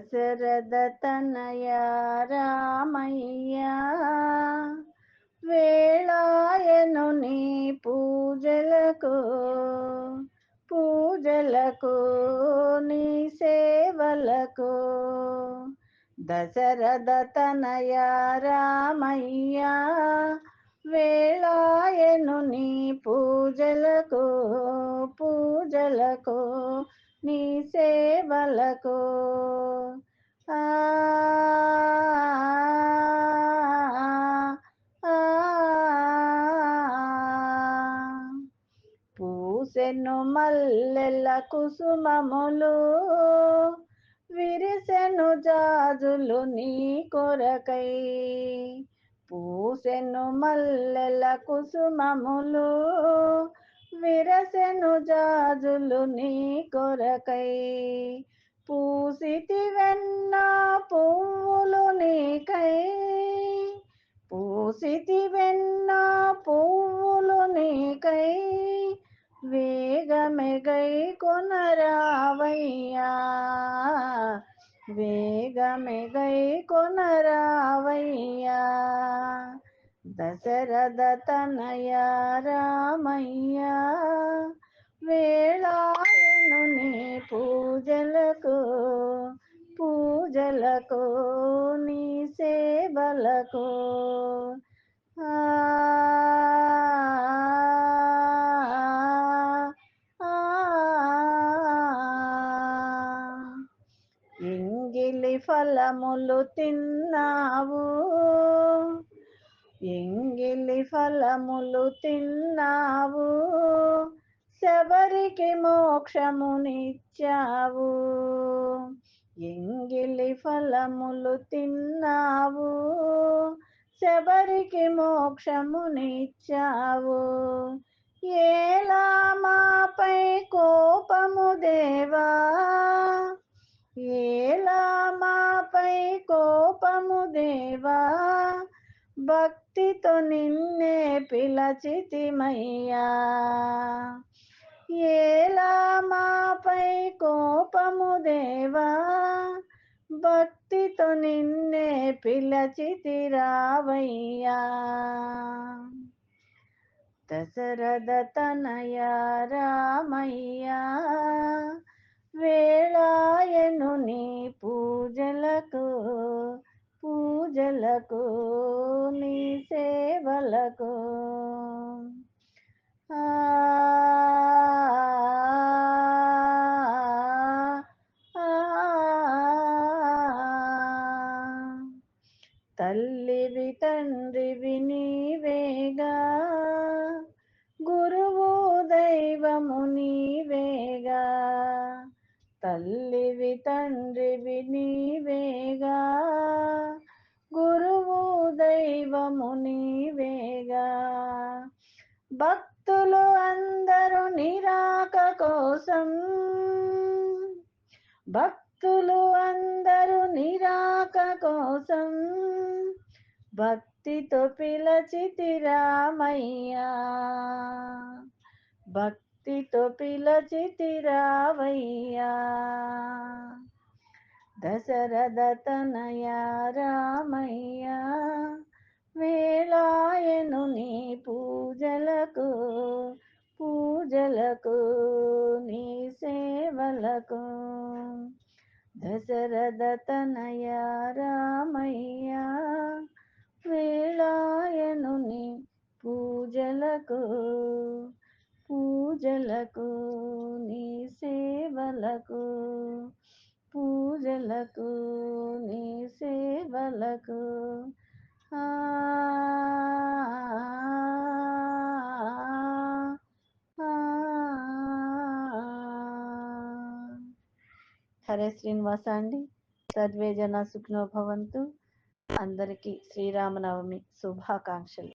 దశరథతనయా రామయ్యా. వేళాయను నీ పూజలకు పూజలకు నీ సేవలకు. దశరథతనయా రామయ్యా వేళా నీ పూజలకు పూజలకు నీ సేవలకు ఆ ఆ, విరిసెను మల్లెల కుసుమములు విరిసెను జాజులు నీ కొరకై. పూసెను మల్లెల కుసుమములు విరసెను జాజులు నీ కొరకై. పూసితి వెన్న పువ్వులు నీకై. పూసితి వెన్న పువ్వు వేగమెగై కొనరావయ్యా. దశరథ తనయ రామయ్యా. వేళాయను నీ పూజలకు పూజలకు నీ సేవలకు. ఆ ఫలములు తిన్నావు. ఎంగిలి ఫలములు తిన్నావు. శబరికి మోక్షమునిచ్చావు ఎంగిలి ఫలములు తిన్నావు. శబరికి మోక్షమునిచ్చావు ఏలా మాపై భక్తితో నిన్నే పిలచితిమయ్యా. ఏలా మాపై కోపము దేవా? భక్తితో నిన్నే పిలచితి రావయ్యా దశరథ తనయ రామయ్యా వేళాయను నీ పూజలకు పూజలకు నీ సేవలకు తల్లివి తండ్రివి నీవేగా గురువు దైవము నీవేగా తల్లివి తండ్రివి నీవేగా గురువు దైవము నీవేగా. భక్తులు అందరూ నిరాక కోసం. భక్తులు అందరూ నిరాక కోసం. భక్తితో పిలచితిరామయ్యా భక్తితో పిలచితిరావయ్యా రావయ్యా దశరథ రామయ్యా వేళాయను నీ పూజలకు పూజలకు నీ సేవలకు. దశరథ తనయ రామయ్యా వేళాయను నీ పూజలకు పూజలకు నీ సేవలకు. పూజలకు నీ సేవలకు. హరే శ్రీనివాస అండి. సర్వే జన సుఖనో భవంతు. అందరికీ శ్రీరామనవమి శుభాకాంక్షలు.